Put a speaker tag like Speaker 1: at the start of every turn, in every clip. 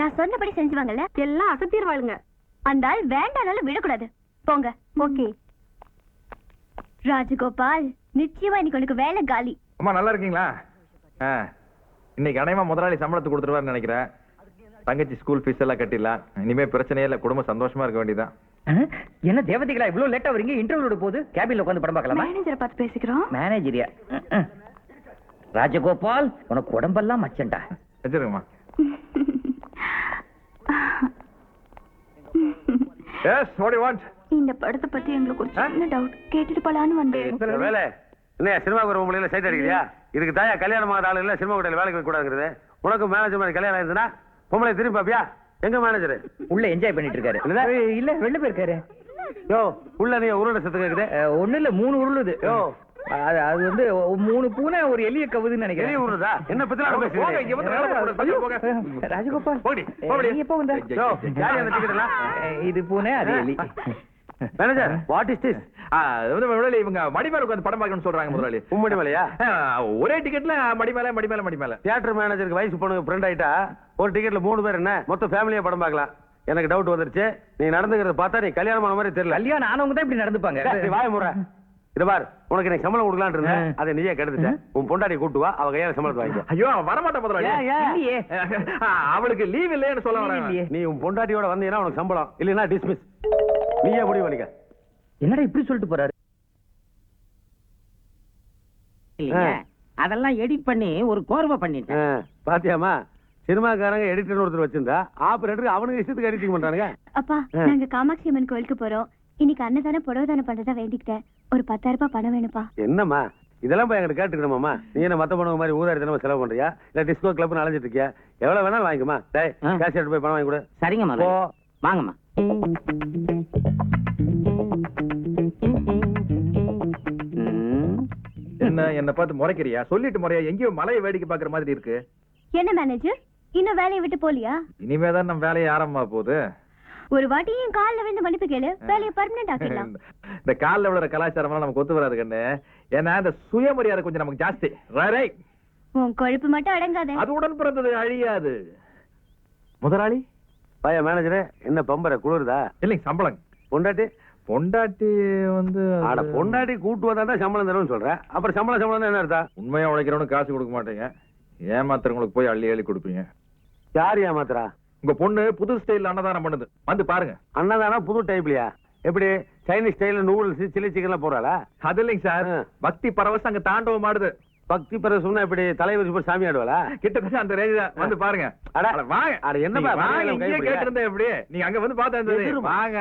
Speaker 1: நான் சொன்னபடி செஞ்சுவாங்கல்ல? எல்லாம் அசத்திடுவாளுங்க அந்த ஆள் வேண்டானாலும் விடக்கூடாது. போங்க. ஓகே. ராஜகோபால் நிச்சயமா இன்னைக்கு உனக்கு வேலை காலி.
Speaker 2: அம்மா நல்லா இருக்கீங்களா? இன்னைக்கு அனைமா முதலாளி சம்பளத்தை கொடுத்துருவாருன்னு நினைக்கிறேன். தங்கச்சி ஸ்கூல் ஃபீஸ் எல்லாம் கட்டிடலாம். இனிமே பிரச்சனையே இல்லை. குடும்பம் சந்தோஷமா இருக்க வேண்டியதுதான்.
Speaker 3: என்ன தேவதைகளா இவ்வளவு லேட்டா வரீங்க? இன்டர்வியூட போது கேபின்ல உட்காந்து படம் பார்க்கலாமா?
Speaker 1: மேனேஜரை பார்த்து பேசிக்கிறோம்.
Speaker 3: மேனேஜரியா ராஜகோபால் உனக்கு உடம்பெல்லாம் மச்சண்டா.
Speaker 2: வச்சிருங்கம்மா. எஸ் வாட் யூ வாண்ட்
Speaker 1: இந்த படத்தை பத்தி எங்களுக்கு ஒரு சின்ன டவுட் கேட்டுட்டு போலான்னு வந்தேன்.
Speaker 4: வேலை? என்ன சினிமா வர முடியல சைட் அடிக்கிறியா இதுக்கு தாயா கல்யாணம் ஆகிற ஆளு இல்ல சினிமா கடையில் வேலைக்கு கூடாதுங்கிறது. உனக்கு மேனேஜர் மாதிரி கல்யாணம் ஆயிருந்தா பொம்பளை திரும்பி பாப்பியா? எங்க மேனேஜர்
Speaker 3: உள்ள என்ஜாய் பண்ணிட்டு இருக்காரு. இல்ல வெளில போயிருக்காரு.
Speaker 4: யோ உள்ள நீ உருளை சத்து கேக்குது
Speaker 3: ஒண்ணு இல்ல மூணு உருளுது.
Speaker 4: யோ.
Speaker 3: அது அது வந்து மூணு பூனை ஒரு எலிய கவுதுன்னு நினைக்கிறேன்.
Speaker 4: உருளுதா என்ன பத்தி
Speaker 2: போங்க, இங்க வந்து வேலை. போங்க.
Speaker 3: ராஜகோபால்.
Speaker 2: போடி, போடி.
Speaker 3: நீ எப்போ வந்த?
Speaker 4: யோ யார் அந்த டிக்கெட் எல்லாம்
Speaker 3: அஹ், இது பூனை அது எலி.
Speaker 4: Manager what is this
Speaker 2: ah, அது வந்து முதலாளி இவங்க மடி மேல உட்காந்து படம் பார்க்கணும்னு சொல்றாங்க முதலாளி.
Speaker 4: உம்மடி மலையா
Speaker 2: ஒரே டிக்கெட்ல மடி மேல மடி மேல மடி மேல
Speaker 4: தியேட்டர் மேனேஜருக்கு வயசு பொண்ணுங்க ஃப்ரெண்ட் ஆயிட்டா ஒரு டிக்கெட்ல மூணு பேர் என்ன? மொத்த ஃபேமிலியா படம் பார்க்கலாம். எனக்கு டவுட் வந்துருச்சு. நீ நடந்துக்கிறத பார்த்தா நீ கல்யாணம் ஆன மாதிரி தெரியல.
Speaker 3: கல்யாணம் ஆனவங்க தான் இப்படி நடந்துப்பாங்க.
Speaker 4: வாய முறை இது பார் உனக்கு நீ சம்பளம் கொடுக்கலாம்னு இருந்தேன். அதை நீயே கெடுத்துட்ட. உன் பொண்டாட்டி கூட்டு வா அவ கையால சம்பளத்தை வாங்கிக்க.
Speaker 2: ஐயோ அவன் வரமாட்டான் முதலாளி அவளுக்கு லீவ் இல்லைன்னு சொல்ல
Speaker 3: இல்லையே.
Speaker 4: நீ உன் பொண்டாட்டியோட வந்தீங்கன்னா உனக்கு சம்பளம் இல்லைன்னா டிஸ்மிஸ் நீயே முடிவு பண்ணிக்க.
Speaker 3: என்னடா இப்படி சொல்லிட்டு போறாரு.
Speaker 5: அதெல்லாம் எடிட் பண்ணி ஒரு கோர்வை பண்ணிட்டேன்.
Speaker 4: பாத்தியாமா சினிமாக்காரங்க எடிட்டர் ஒருத்தர் வச்சிருந்தா ஆபரேட்டருக்கு அவனுக்கு இஷ்டத்துக்கு எடிட்டிங் பண்றானுங்க.
Speaker 1: அப்பா. நாங்க காமாட்சி அம்மன் கோயிலுக்கு போறோம். இன்னைக்கு அன்னதானம் புடவை தானே பண்றதா வேண்டிக்கிட்டேன். ஒரு பத்தாயிரம் ரூபாய் பணம் வேணுப்பா
Speaker 4: என்னம்மா? இதெல்லாம் போய் என்கிட்ட கேட்டுக்கணுமாம்மா? நீ என்ன மத்த பொண்ணுங்க மாதிரி ஊதாரி தினமும் செலவு பண்றியா? இல்ல டிஸ்கோ கிளப் அலைஞ்சிட்டு இருக்கியா? எவ்வளவு வேணாலும் வாங்கிக்கமா டேய். கேஷ் எடுத்து போய் பணம் வாங்கி கொடு.
Speaker 5: சரிங்க
Speaker 4: போ.
Speaker 5: முதல்ல வாங்கம்மா.
Speaker 2: என்ன என்ன பார்த்து முறைக்கிறியா? சொல்லிட்டு முறையா எங்கேயோ மலையை வேடிக்கை பாக்குற மாதிரி இருக்கு.
Speaker 1: என்ன மேனேஜர் இன்னும் வேலையை விட்டு போலியா?
Speaker 2: இனிமே தான் நம்ம வேலையை ஆரம்பமா போகுது.
Speaker 1: ஒரு வாட்டி என் கால்ல விழுந்து மன்னிப்பு கேளு. வேலையை பர்மனன்ட் ஆக்கிடலாம்.
Speaker 2: இந்த காலில் விழுற கலாச்சாரம் நமக்கு ஒத்து வராது கண்ணு. ஏன்னா இந்த சுயமரியாதை கொஞ்சம் நமக்கு ஜாஸ்தி. Right.
Speaker 1: உன் கொழுப்பு மட்டும் அடங்காத.
Speaker 2: அது உடன் பிறந்தது அழியாது. முதலாளி?
Speaker 4: பையன் மேனேஜரே என்ன பம்பர குளிருதா?
Speaker 2: இல்லைங்க சம்பளம்
Speaker 4: பொண்டாட்டி?
Speaker 2: பொண்டாட்டி வந்து
Speaker 4: ஆட பொண்டாட்டி கூட்டு வந்தா தான் சம்பளம் தரும்னு சொல்றேன். அப்புறம் சம்பளம் சம்பளம் என்ன அர்த்தம்?
Speaker 2: உண்மையா உழைக்கிறவனுக்கு காசு கொடுக்க மாட்டீங்க. ஏமாத்துறவங்களுக்கு போய் அள்ளி அள்ளி கொடுப்பீங்க.
Speaker 4: யார் ஏமாத்துறா?
Speaker 2: உங்க பொண்ணு புது ஸ்டைல் அன்னதானம் பண்ணுது. வந்து பாருங்க.
Speaker 4: அண்ணதானா புது டைப்லயா எப்படி? சைனீஸ் ஸ்டைல நூடுல்ஸ் சில்லி சிக்கன்லாம் போறாளா
Speaker 2: அது இல்லைங்க சார். பக்தி பரவசம் அங்க தாண்டவம் ஆடுது.
Speaker 4: பக்தி பிறகு சொன்னா இப்படி தலைவர் இப்ப சாமி ஆடுவாளா?
Speaker 2: கிட்டத்தட்ட அந்த ரேஞ்ச் தான். வந்து பாருங்க.
Speaker 4: அட,
Speaker 2: வாங்க.
Speaker 4: அட,
Speaker 2: நீங்க வாங்க
Speaker 4: கைப்பிடிக்க?
Speaker 2: கேட்டிருந்தேன் எப்படி? நீங்க அங்க வந்து பார்த்தா. வாங்க.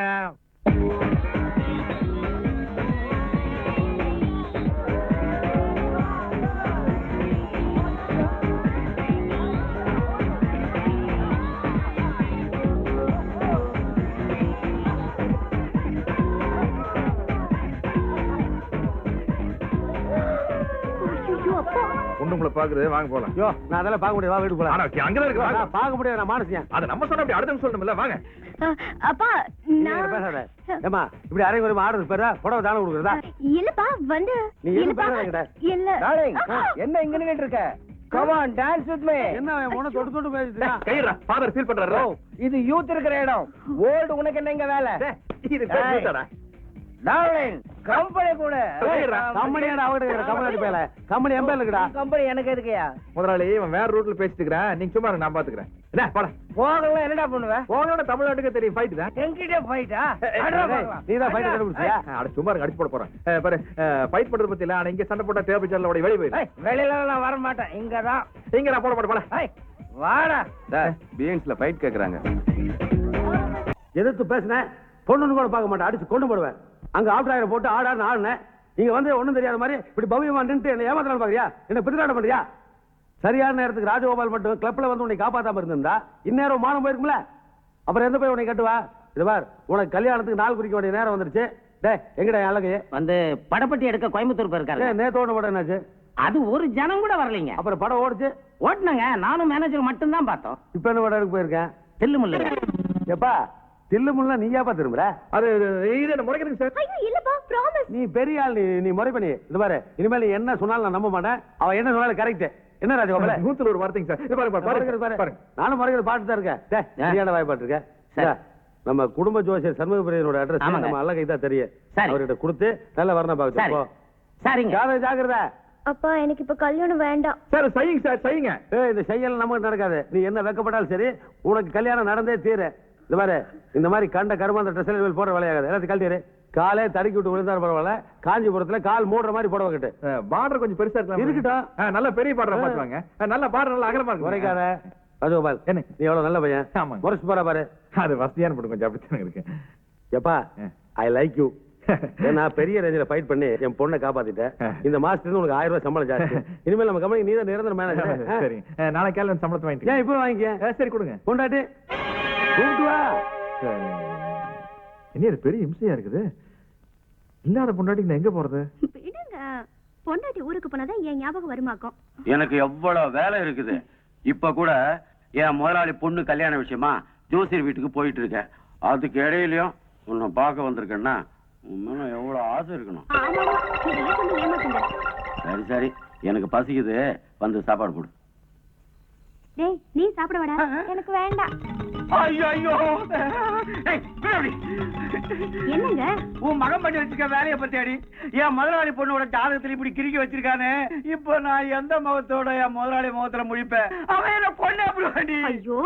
Speaker 2: பாக்குது வாங்க போலாம்.
Speaker 4: ஐயோ நான் அதெல்லாம் பார்க்க முடியாது. வா வீட்டுக்கு போலாம்.
Speaker 2: ஆனா அங்கதான் இருக்கு
Speaker 4: நான் பார்க்க முடியாது நான் மானசியன்
Speaker 2: அது நம்ம சொன்ன அப்படி அடுத்து சொல்லணும்ல வாங்க.
Speaker 1: அப்பா நான்
Speaker 4: என்ன பேசாத? ஏமா இப்படி அரை குறைமா ஆடுறது பேரா புடவை தானம் கொடுக்குறதா
Speaker 1: இல்லப்பா வந்து
Speaker 4: நீ என்கிட்ட.
Speaker 1: இல்ல. ஆ,
Speaker 3: என்ன இங்க நின்னுட்டு இருக்க come on dance with me
Speaker 4: என்ன அவன் முன்ன தொட்டு தொட்டு பேசிட்டு
Speaker 2: கையறா ஃபாதர் ஃபீல் பண்றாரு.
Speaker 3: இது யூத் இருக்கிற இடம். ஓல்டு உனக்கு என்ன இங்க வேலை?
Speaker 2: இது. பேசுடா
Speaker 3: டார்லிங் கம்பெனி கூட.
Speaker 4: கம்பெனியோட அவகிட்ட கம்பெனி பேல. கம்பெனி எம்பே இருக்குடா.
Speaker 3: கம்பெனி எனக்கு எதுக்குயா
Speaker 2: முதலாளி இவன் வேற ரூட்ல பேசிட்டு இருக்கிறான். நீங்க சும்மா நான் பாத்துக்கிறேன். என்ன போட.
Speaker 3: போகலாம் என்னடா பண்ணுவ?
Speaker 2: உங்களோட தமிழ்நாட்டுக்கு தெரியும் ஃபைட் தான்.
Speaker 3: என்கிட்ட ஃபைட்டா
Speaker 4: நீ தான் ஃபைட் கண்டுபிடிச்சியா?
Speaker 2: அட சும்மா இருங்க அடிச்சு போட போறேன். பாரு ஃபைட் பண்றது பத்தி இல்ல ஆனா இங்க சண்டை போட்டா டேபிள் சேர்ல ஓடி வெளிய போயிரு.
Speaker 3: வெளியில நான் வர மாட்டேன் இங்கதான்.
Speaker 2: இங்க நான் போட போட.
Speaker 3: ஏய், வாடா.
Speaker 6: பிஎன்ஸ்ல ஃபைட் கேக்குறாங்க.
Speaker 4: எதிர்த்து பேசினேன் பொண்ணுன்னு கூட பார்க்க மாட்டேன். அடிச்சு கொண்டு போடுவேன். அங்க ஆஃப்டர் ஆயிரம் போட்டு ஆடான்னு ஆடினேன். நீங்க வந்து ஒண்ணும் தெரியாத மாதிரி இப்படி பவ்யமா நின்று என்ன ஏமாத்தலாம் பாக்குறியா? என்ன பிரிதாட பண்றியா சரியான நேரத்துக்கு ராஜகோபால் மட்டும் கிளப்ல வந்து உன்னை காப்பாத்தாம இருந்திருந்தா இந்நேரம் மானம் போயிருக்கும்ல? அப்புறம் எந்த போய் உன்னை கட்டுவா? இது பார் உனக்கு கல்யாணத்துக்கு நாள் குறிக்க வேண்டிய நேரம் வந்துருச்சு. டேய் எங்கடா அழகு?
Speaker 5: வந்து படப்பட்டி எடுக்க கோயம்புத்தூர் போயிருக்காரு.
Speaker 4: நேத்தோட படம் என்னாச்சு?
Speaker 5: அது ஒரு ஜனம் கூட வரலைங்க.
Speaker 4: அப்புறம் படம் ஓடுச்சு?
Speaker 5: ஓட்டுனங்க நானும் மேனேஜர் மட்டும்தான் பார்த்தோம்.
Speaker 4: இப்ப என்ன படம் எடுக்க போயிருக்கேன்?
Speaker 5: தில்லு முள்ளு
Speaker 4: எப்பா தில்லு முள்ள நீயாப்பா திரும்புற?
Speaker 2: அது இது என்ன முறைக்கிறீங்க சார்?
Speaker 1: ஐயோ இல்லப்பா ப்ராமிஸ்
Speaker 4: நீ பெரிய ஆள் நீ நீ முறை பண்ணி இது பாரு இனிமேல் நீ என்ன சொன்னாலும் நான் நம்ப மாட்டேன். அவ என்ன சொன்னாலும் கரெக்ட் என்ன ராஜகோபால
Speaker 2: நூத்துல ஒரு வார்த்தைங்க சார். இது பாருங்க பாருங்க,
Speaker 4: பாருங்க
Speaker 2: பாருங்க
Speaker 4: பாருங்க. நானும் பாருங்க பாட்டு தான் இருக்கேன். டேய், சரியான வாய் பாட்டு இருக்கேன். இந்தா, நம்ம குடும்ப ஜோசியர் சண்முகபிரியனோட அட்ரஸ். நம்ம அல்ல கைதா தெரியும்
Speaker 5: சரி.
Speaker 4: அவர்கிட்ட கொடுத்து நல்ல வரணும் பாக்க
Speaker 5: சரிங்க.
Speaker 4: ஜாகிரதை ஜாகிரதை
Speaker 1: அப்பா எனக்கு இப்ப கல்யாணம் வேண்டாம்.
Speaker 2: சார் செய்யுங்க சார் செய்யுங்க.
Speaker 4: இந்த செய்யல் நமக்கு நடக்காது. நீ என்ன வெக்கப்பட்டாலும் சரி உனக்கு கல்யாணம் நடந்தே தீரு. இந்த மாதிரி இந்த மாதிரி கண்ட கருமாந்த ட்ரெஸ் போடுற வேலையாகாது எல்லாத்தையும் கழட்டிடு. காலே தடுக்கி விட்டு விழுந்தாலும் பரவாயில்ல. காஞ்சிபுரத்துல கால் மூடுற மாதிரி புடவை கட்டு.
Speaker 2: பார்டர் கொஞ்சம் பெருசா இருக்கலாம்
Speaker 4: இருக்கட்டும்.
Speaker 2: நல்ல பெரிய பார்டர் பாத்துவாங்க நல்ல பார்டர் நல்ல அகலமா இருக்கு
Speaker 4: குறைக்காத ராஜகோபால்
Speaker 2: என்ன?
Speaker 4: நீ எவ்வளவு நல்ல பையன்?
Speaker 2: ஆமாங்க.
Speaker 4: முறைச்சு போற பாரு.
Speaker 2: அது வசதியான போட்டு கொஞ்சம் அப்படித்தானே இருக்கு.
Speaker 4: எப்பா. ஐ லைக் யூ நான் பெரிய ரேஞ்சில ஃபைட் பண்ணி என் பொண்ணை காப்பாத்திட்டேன். இந்த மாசத்துல உனக்கு ஆயிரம் ரூபாய் சம்பளம் ஜாஸ்தி. இனிமேல் நம்ம கம்பெனி நீ தான் நிரந்தர மேனேஜர்
Speaker 2: சரி. நாளைக்கு சம்பளத்தை வாங்கிட்டு
Speaker 4: ஏன் இப்போ வாங்கிக்க
Speaker 2: சரி கொடுங்க.
Speaker 4: கொண்டாட்டி கூப்பிட்டு வா.
Speaker 2: என்ன இது பெரிய இம்சையா இருக்குது. இல்லாத பொண்டாட்டிக்கு நான் எங்க போறது?
Speaker 1: விடுங்க பொண்டாட்டி ஊருக்கு போனாதான் என் ஞாபகம் வருமாக்கும்.
Speaker 7: எனக்கு எவ்வளவு வேலை இருக்குது. இப்ப கூட என் முதலாளி பொண்ணு கல்யாண விஷயமா ஜோசியர் வீட்டுக்கு போயிட்டு இருக்கேன். அதுக்கு இடையிலயும் உன்னை பார்க்க வந்திருக்கேன்னா உன் மேல எவ்வளவு ஆசை இருக்கணும். சரி சரி. எனக்கு பசிக்குது. வந்து சாப்பாடு போடு.
Speaker 1: டேய் நீ சாப்பிட வாடா. எனக்கு வேண்டாம்.
Speaker 7: ஐயோ
Speaker 1: என்னங்க?
Speaker 7: உன் மகன் பண்ணி வச்சிருக்க வேலையை பத்தி என் முதலாளி பொண்ணோட ஜாதகத்துல இப்படி கிறுக்கி வச்சிருக்கானே. இப்போ நான் எந்த முகத்தோட என் முதலாளி முகத்துல முழிப்பேன்? அவன் என்ன கொண்டு அப்படி
Speaker 1: ஐயோ.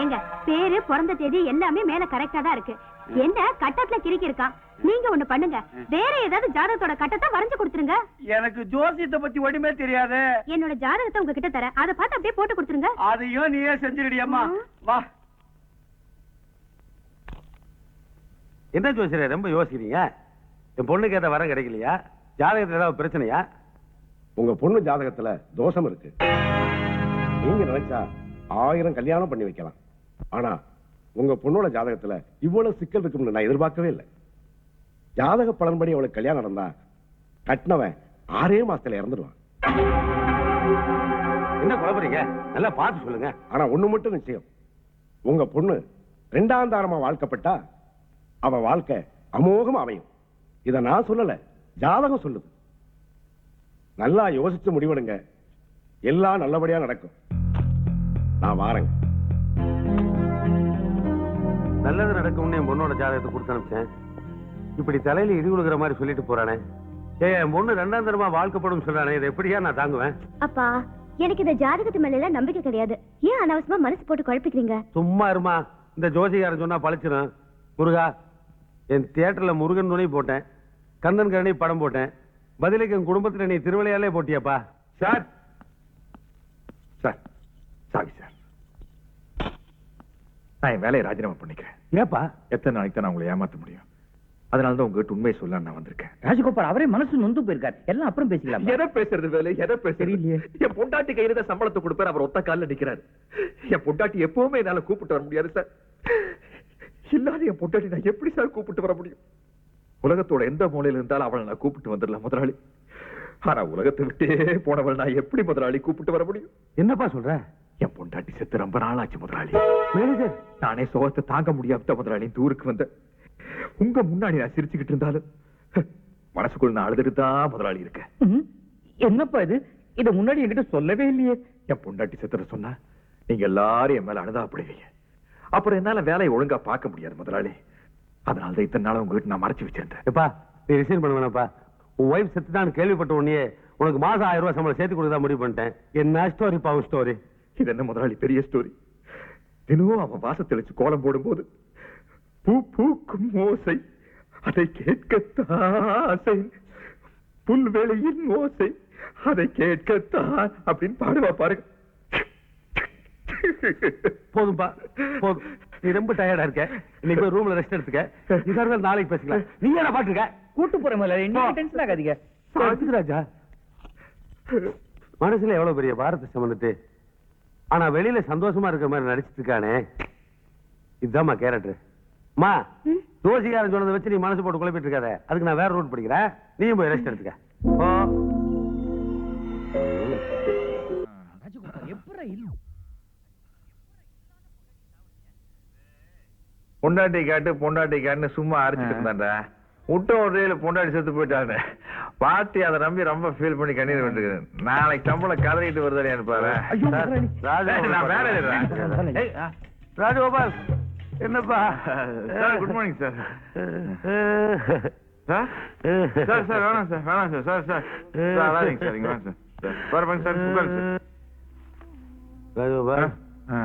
Speaker 1: ஏங்க பேரு பிறந்த தேதி எல்லாமே மேல கரெக்டா தான் இருக்கு. என்ன கட்டத்துல கிறுக்கி இருக்கான் நீங்க ஒண்ணு பண்ணுங்க. வேற ஏதாவது ஜாதகத்தோட கட்டத்தை வரைஞ்சு கொடுத்துருங்க.
Speaker 7: எனக்கு ஜோசியத்தை பத்தி ஒண்ணுமே தெரியாது.
Speaker 1: என்னோட ஜாதகத்தை உங்ககிட்ட தரேன். அதை பார்த்து அப்படியே போட்டு கொடுத்துருங்க.
Speaker 7: அதையும் நீயே செஞ்சிருடி அம்மா.
Speaker 1: ம்.
Speaker 7: வா.
Speaker 4: என்ன ஜோசியரே ரொம்ப யோசிக்கிறீங்க? என் பொண்ணுக்கு ஏதாவது வர கிடைக்கலையா? ஜாதகத்துல ஏதாவது பிரச்சனையா?
Speaker 8: உங்க பொண்ணு ஜாதகத்துல தோஷம் இருக்கு. நீங்க நினைச்சா ஆயிரம் கல்யாணம் பண்ணி வைக்கலாம். ஆனா உங்க பொண்ணோட ஜாதகத்துல இவ்வளவு சிக்கல் இருக்கும்னு நான் எதிர்பார்க்கவே இல்லை. ஜாதக பலன்படி அவளுக்கு கல்யாணம் நடந்தா கட்டினவன் ஆறே மாசத்துல இறந்துடுவான்
Speaker 4: என்ன குழப்பறீங்க நல்லா பார்த்து சொல்லுங்க.
Speaker 8: ஆனா ஒண்ணு மட்டும் நிச்சயம். உங்க பொண்ணு ரெண்டாம் தாரமா வாழ்க்கப்பட்டா அவ வாழ்க்கை அமோகமா அமையும். இத நான் சொல்லல ஜாதகம் சொல்லுது. நல்லா யோசிச்சு முடிவெடுங்க. எல்லாம் நல்லபடியா நடக்கும். நான் வாரேங்க.
Speaker 4: நல்லது நடக்கும்னு என் பொண்ணோட ஜாதகத்தை கொடுத்து அனுப்பிச்சேன். இப்படி தலையில இடி விழுகிற மாதிரி சொல்லிட்டு போறானே. ஏ என் பொண்ணு ரெண்டாம் தரமா வாழ்க்கப்படும் சொல்றானே இதை எப்படியா நான் தாங்குவேன்?
Speaker 1: அப்பா எனக்கு இந்த ஜாதகத்து மேல எல்லாம் நம்பிக்கை கிடையாது. ஏன் அனாவசியமா மனசு போட்டு குழப்பிக்கிறீங்க?
Speaker 4: சும்மா இருமா இந்த ஜோசிகாரன் சொன்னா பழிச்சிடும் முருகா என் தியேட்டர்ல முருகன் துணை போட்டேன் கந்தன் கரணி படம் போட்டேன் பதிலுக்கு என் குடும்பத்துல நீ திருவிளையாலே போட்டியாப்பா?
Speaker 2: சார்! Sir sorry sir. நான் என் வேலையை ராஜினாமா பண்ணிக்கிறேன்.
Speaker 4: ஏப்பா?
Speaker 2: எத்தனை நாளைக்கு நான் உங்களை ஏமாத்த முடியும்? அதனால தான் உங்ககிட்ட உண்மையை சொல்ல நான் வந்திருக்கேன்.
Speaker 3: ராஜகோபால் அவரே மனசு நொந்து போயிருக்கார். எல்லாம் அப்புறம் பேசிக்கலாம்?
Speaker 2: எதை பேசுறது வேலை? எதை பேசுறது. என் பொண்டாட்டி கையில தான் சம்பளத்தை கொடுப்பாரு. அவர் ஒத்த கால்ல நிக்கிறாரு. என் பொண்டாட்டி எப்பவுமே என்னால கூப்பிட்டு வர முடியாது சார். இல்லாத என் பொண்டாட்டி நான் எப்படி சார் கூப்பிட்டு வர முடியும்? உலகத்தோட எந்த மூலையில இருந்தாலும் அவளை நான் கூப்பிட்டு வந்துடலாம் முதலாளி. ஆனா உலகத்தை விட்டே போனவள் நான் எப்படி முதலாளி கூப்பிட்டு வர முடியும்?
Speaker 4: என்னப்பா சொல்ற?
Speaker 2: என் பொண்டாட்டி செத்து ரொம்ப நாளாச்சு முதலாளி.
Speaker 4: மேனேஜர்
Speaker 2: நானே சோகத்தை தாங்க முடியாத முதலாளி இந்த ஊருக்கு வந்த உங்க முன்னாடி நான் சிரிச்சுக்கிட்டு இருந்தாலும் மனசுக்குள்ள நான் அழுதுட்டு தான் முதலாளி இருக்கேன்.
Speaker 3: என்னப்பா இது? இத முன்னாடி என்கிட்ட சொல்லவே இல்லையே.
Speaker 2: என் பொண்டாட்டி செத்துற சொன்னா நீங்க எல்லாரும் என் மேல அனுதாபப்படுவீங்க அப்புறம் என்னால வேலையை ஒழுங்கா பார்க்க முடியாது முதலாளி. அதனால தான் இத்தனை நாள் உங்ககிட்ட நான் மறைச்சு வச்சிருந்தேன்.
Speaker 4: எப்பா நீ ரிசைன் பண்ண வேணாப்பா உன் ஒய்ஃப் செத்துட்டான்னு கேள்விப்பட்ட உடனே உனக்கு மாசம் ஆயிரம் ரூபாய் சம்பளம் சேர்த்து கொடுத்தா முடிவு பண்ணிட்டேன். என்ன ஸ்டோரி பாவம் ஸ்டோரி
Speaker 2: இது என்ன முதலாளி பெரிய ஸ்டோரி தினமும் அவன் வாச தெளிச்சு கோலம் போடும்போது பூ பூக்கும் ஓசை அதை கேட்கத்தான் ஆசை புல்வெளியின் ஓசை அதை கேட்கத்தான் அப்படின்னு பாடுவா பாருங்க.
Speaker 4: போதும்பா போதும். நீ ரொம்ப டயர்டா இருக்க. இன்னைக்கு போய் ரூம்ல ரெஸ்ட் எடுத்துக்க. இதா இருந்தாலும் நாளைக்கு பேசிக்கலாம். நீ என்ன பாட்டுருக்க?
Speaker 3: கூட்டு போற முதல்ல. நீங்க டென்ஷன் ஆகாதீங்க.
Speaker 4: ராஜா மனசுல எவ்வளவு பெரிய பாரத்தை சுமந்துட்டு ஆனா வெளியில சந்தோஷமா இருக்கிற மாதிரி நடிச்சிட்டு இருக்கானே இதுதாம்மா கேரக்டர். மா ஜோசிகாரன் சொன்னதை வச்சு நீ மனசு போட்டு குழப்பிட்டு இருக்காத அதுக்கு நான் வேற ரூட் படிக்கிறேன். நீயும் போய் ரெஸ்ட் எடுத்துக்க.
Speaker 2: பொண்டாட்டி காட்டு பொண்டாட்டி காட்டுன்னு சும்மா அரைச்சிட்டு இருந்தான்டா விட்ட ஒரேல பொண்டாட்டி செத்து போயிட்டாங்க பாட்டி அதை நம்பி ரொம்ப ஃபீல் பண்ணி கண்ணீர் விட்டுக்கிறேன். நாளைக்கு சம்பளம் கதறிட்டு வருதானு பாரு.
Speaker 4: ராஜகோபால் என்னப்பா?
Speaker 2: Sir good morning sir sir sir வேணாம் சார் வேணாம் சார் சார் சார். சார் அழாதீங்க சார் இங்க சார். சார் பாருங்க சார் உட்காருங்க சார்.
Speaker 4: ராஜகோபால்.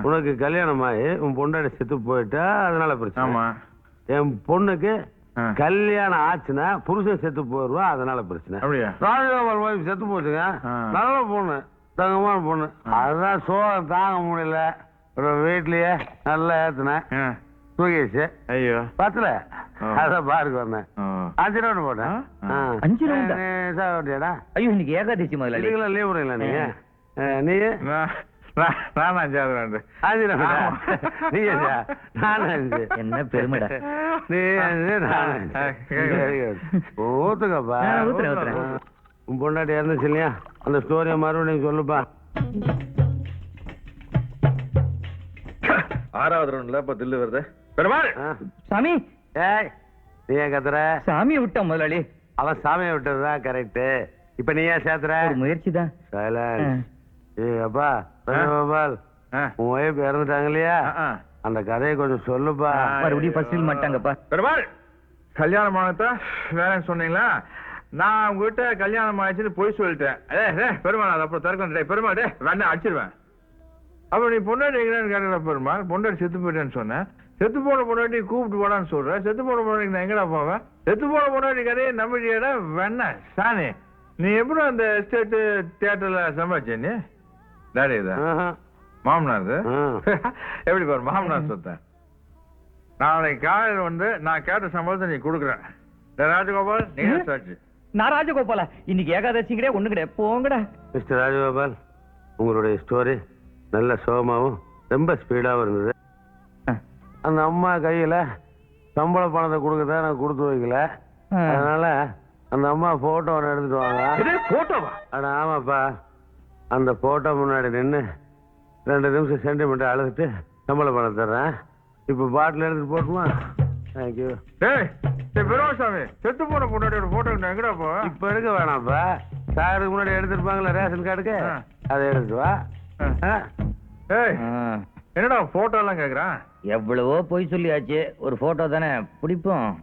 Speaker 4: உனக்கு கல்யாணம் ஆகி உன் பொண்டாடி செத்து போயிட்டா அதனால பிரச்சனை.
Speaker 2: ஆமா.
Speaker 4: என் பொண்ணுக்கு. கல்யாணம் ஆச்சுன்னா புருஷன் செத்து போயிருவா அதனால பிரச்சனை.
Speaker 2: அப்படியா?
Speaker 4: ராஜகோபால் ஒய்ஃப் செத்து போச்சுங்க. நல்ல பொண்ணு தங்கமான பொண்ணு. அதுதான் சோகம் தாங்க முடியல. ஒரு வீட்லயே நல்லா ஏத்துனேன். தூக்கிடுச்சு.
Speaker 2: ஐயோ.
Speaker 4: பத்தல. அதான் பாருக்கு வந்தேன். அஞ்சு ரவுண்ட் போட்டேன்.
Speaker 3: அஞ்சு ரவுண்டா? ஐயோ இன்னைக்கு ஏகாதசி
Speaker 4: இதுக்கெல்லாம் லீவ் விடல நீங்க? நீ?
Speaker 2: நான் அஞ்சாவது.
Speaker 4: நீ
Speaker 3: என்ன பெருமைடா.
Speaker 4: நீ. ஊத்துக்கப்பா. உன் பொண்டாட்டி இறந்துச்சு இல்லையா? அந்த ஸ்டோரியை மறுபடியும் சொல்லுப்பா.
Speaker 2: ஆறாவது ரவுண்ட்ல இப்ப தில்லு வருது. பெருமாள்.
Speaker 3: சாமி!
Speaker 4: ஏய் நீ ஏன் கத்துற?
Speaker 3: சாமியை விட்டோம் முதலாளி.
Speaker 4: அவன் சாமியை விட்டதுதான் கரெக்ட் இப்ப நீ ஏன் சேர்த்துற?
Speaker 3: முயற்சி தான்
Speaker 4: ஏய் அப்பா ராஜகோபால்
Speaker 2: ஆ.
Speaker 4: உன் ஒய்ஃப் இறந்துட்டாங்க இல்லையா. அந்த கதையை கொஞ்சம் சொல்லுப்பா.
Speaker 3: மறுபடியும் ஃபீல் மாட்டாங்கப்பா.
Speaker 2: பெருமாள் கல்யாணம் ஆனதா வேறன்னு சொன்னீங்களா? நான் உங்ககிட்ட கல்யாணம் ஆயிடுச்சுன்னு போய் சொல்லிட்டேன். ஏ ஏ பெருமாள் அது அப்புறம் திறக்க டேய் பெருமாள் டே வேணா அடிச்சிருவேன். அப்ப நீ பொண்டாட்டி எங்கன்னு கேட்கற பெருமாள்? பொண்டாட்டி செத்து போயிட்டேன்னு சொன்னேன். செத்து போன பொண்டாட்டி கூப்பிட்டு போடான்னு சொல்றேன் செத்து போன பொண்டாட்டி நான் எங்கடா போவேன்? செத்து போன பொண்டாட்டி கதையை நம்பிக்கையடா வேணா சாணி நீ எப்படி அந்த எஸ்டேட்டு தியேட்டர்ல சம்பாதிச்ச நீ? டாடி இதா. மாமனார். எப்படி பாரு மாமனார் சொத்தை. நாளைக்கு காலையில் வந்து நான் கேட்ட சம்பளத்தை நீ கொடுக்குறேன். ராஜகோபால் நீங்க சாட்சி
Speaker 3: நான் ராஜகோபாலா? இன்னைக்கு ஏகாதசி கிடையாது ஒண்ணு கிடையாது போங்கடா.
Speaker 4: மிஸ்டர் ராஜகோபால் உங்களுடைய ஸ்டோரி நல்ல சோகமாவும் ரொம்ப ஸ்பீடாகவும் இருந்தது. அந்த அம்மா கையில சம்பள பணத்தை கொடுக்கறத நான் கொடுத்து வைக்கல. அதனால அந்த அம்மா போட்டோ ஒன்று எடுத்துட்டு வாங்க.
Speaker 2: போட்டோவா
Speaker 4: அட ஆமாப்பா. அந்த போட்டோ முன்னாடி நின்று ரெண்டு நிமிஷம் சென்டிமெண்ட் அழுதுட்டு சம்பள பணம் தர்றேன். இப்போ பாட்டில் எடுத்துட்டு போட்டுமா? தேங்க்யூ
Speaker 2: டேய் பெருமாசாமி செத்து போன பொண்டாட்டியோட போட்டோ எங்கடா போ?
Speaker 4: இப்போ எடுக்க வேணாம்ப்பா. சாருக்கு முன்னாடி எடுத்துருப்பாங்களா ரேஷன் கார்டுக்கு. அதை எடுத்துட்டு வா.
Speaker 2: ஏய் என்னடா போட்டோ எல்லாம் கேக்குறான்
Speaker 3: எவ்வளவோ பொய் சொல்லியாச்சு. ஒரு போட்டோ தானே பிடிப்போம்.